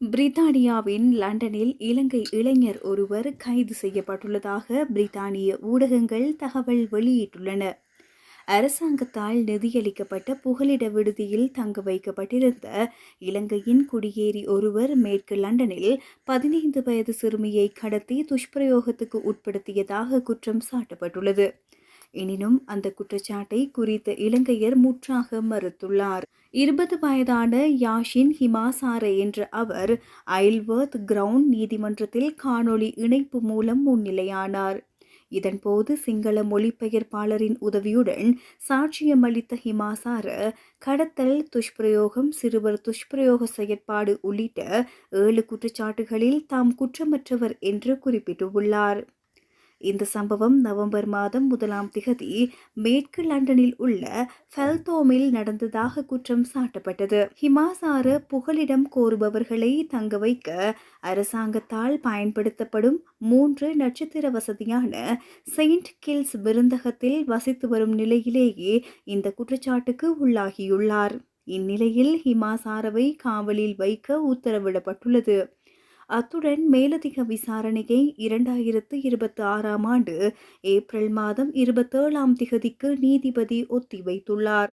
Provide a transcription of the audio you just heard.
பிரித்தானியாவின் லண்டனில் இலங்கை இளைஞர் ஒருவர் கைது செய்யப்பட்டுள்ளதாக பிரித்தானிய ஊடகங்கள் தகவல் வெளியிட்டுள்ளன. அரசாங்கத்தால் நிதியளிக்கப்பட்ட புகலிட விடுதியில் தங்க வைக்கப்பட்டிருந்த இலங்கையின் குடியேறி ஒருவர் மேற்கு லண்டனில் பதினைந்து வயது சிறுமியை கடத்தி துஷ்பிரயோகத்துக்கு உட்படுத்தியதாக குற்றம் சாட்டப்பட்டுள்ளது. எனினும் அந்த குற்றச்சாட்டை குறித்த இலங்கையர் முற்றாக மறுத்துள்ளார். இருபது வயதான யாஷின் ஹிமாசாரே என்ற அவர் ஐல்வர்த் கிரவுண்ட் நீதிமன்றத்தில் காணொளி இணைப்பு மூலம் முன்னிலையானார். இதன்போது சிங்கள மொழிபெயர்ப்பாளரின் உதவியுடன் சாட்சியமளித்த ஹிமாசார கடத்தல் துஷ்பிரயோகம் சிறுவர் துஷ்பிரயோக செயற்பாடு உள்ளிட்ட ஏழு குற்றச்சாட்டுகளில் தாம் குற்றமற்றவர் என்று குறிப்பிட்டுள்ளார். இந்த சம்பவம் நவம்பர் மாதம் முதலாம் திகதி மேற்கு லண்டனில் உள்ள ஃபெல்தோமில் நடந்ததாக குற்றம் சாட்டப்பட்டது. ஹிமாசார புகலிடம் கோருபவர்களை தங்க வைக்க அரசாங்கத்தால் பயன்படுத்தப்படும் மூன்று நட்சத்திர வசதியான செயின்ட் கில்ஸ் விருந்தகத்தில் வசித்து வரும் நிலையிலேயே இந்த குற்றச்சாட்டுக்கு உள்ளாகியுள்ளார். இந்நிலையில் ஹிமாசாரவை காவலில் வைக்க உத்தரவிடப்பட்டுள்ளது. அத்துடன் மேலதிக விசாரணையை இரண்டாயிரத்து இருபத்தி ஆறாம் ஆண்டு ஏப்ரல் மாதம் இருபத்தேழாம் திகதிக்கு நீதிபதி ஒத்திவைத்துள்ளார்.